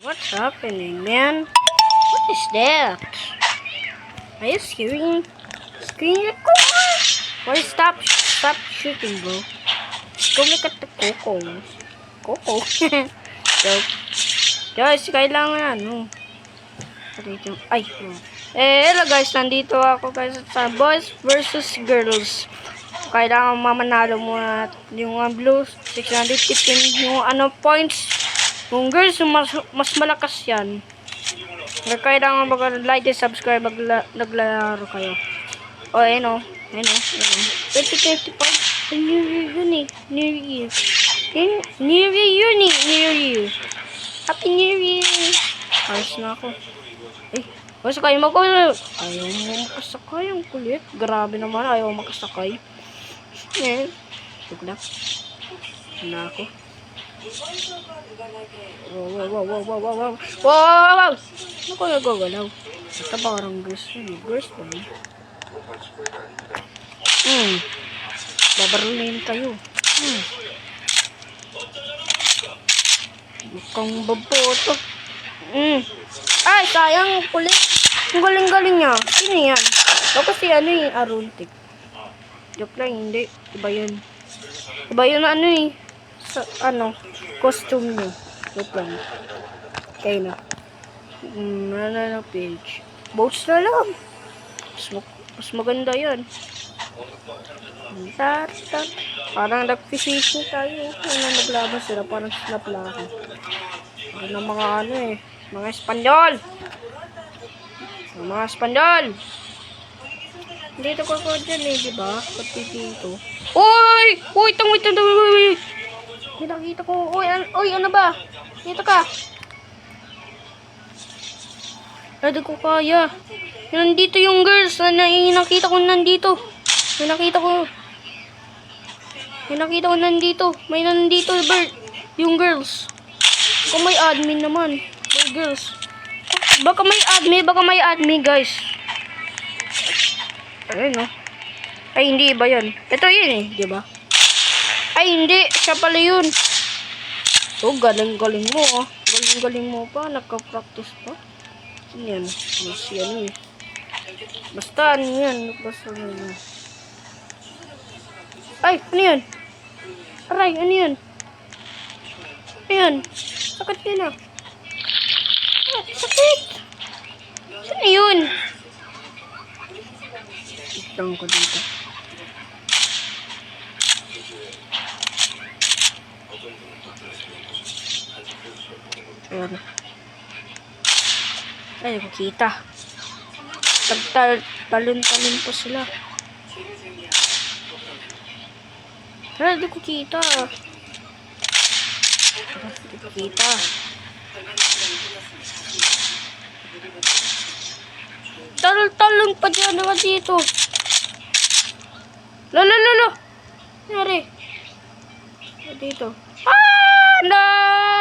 What's happening, man? What is that? Are you screaming? Screaming like Why stop? Stop shooting, bro. Go look at the coco. Coco. Joke. Guys, kailangan ano. Dito. Ay. Eh, hello guys. Nandito ako guys sa boys versus girls. Kailangan mamanalo muna yung blues 615 yung ano points yung girls, mas, mas malakas yan. Kailangan mag-like and subscribe, magla, naglalaro kayo. O, oh, ayun o. Ayun o. Ayun o. 2025. New Year eh. New Year. Eh, New Year eh. New Year. Happy New Year. Ayos na ako. Eh, basta kayo mag Ayaw mo makasakay. Ang kulit. Grabe naman. Ayaw makasakay. Eh, tug na. Na ako. Wow, wow, wow, wow, wow, wow, wow. Wow, wow. Ano ko nagagalaw? Basta parang yun. eh. Girls pa rin. Hmm. Babarulin kayo. Hmm. Mukhang baboto. Hmm. Ay, sayang. Kulit. Ang galing-galing niya. Sino yan? Baka si ano eh, Aruntik. Joke lang, hindi. Iba yun. Iba yun ano eh. Sa, ano, costume niya. Joke lang. Kayo na. Ano na page. Boats na lang. Mas, mag- mas maganda yan. Tat, tat. Parang nag-fishing tayo. Ano naglaban sila. Parang snap lang ako. Ano mga ano eh. Mga Espanyol. Mga Espanyol. Dito ko ko dyan eh, di ba? Pati dito. Uy! Uy! Tang wait, tang Nakita ko. Uy, an uy, ano ba? Dito ka. Di ko kaya. Nandito yung girls. Na, na, nakita ko nandito. May nakita ko. May nakita ko nandito. May nandito, bird. Yung girls. Baka may admin naman. May girls. Baka may admin. Baka may admin, guys. Ayun, no? Ay, hindi iba yan. Ito yun eh, di ba? Ay, hindi. Siya pala yun. Oh, galing-galing mo, ah. Galing-galing mo pa. Nagka-practice pa. Ano yan? Mas yan eh. Basta, ano yan? Basta, ano yan? Ay, ano yan? Aray, ano yan? Ayan. Sakit ah. Ah, sakit. Saan yun? Itang ko dito. Ayan. Ay, nakikita. Tagtal, talon-talon pa sila. Ay, di ko kita. Di ko kita. Talon-talon pa dyan naman dito. Lolo, lolo. Nangyari. Dito. Ah! No!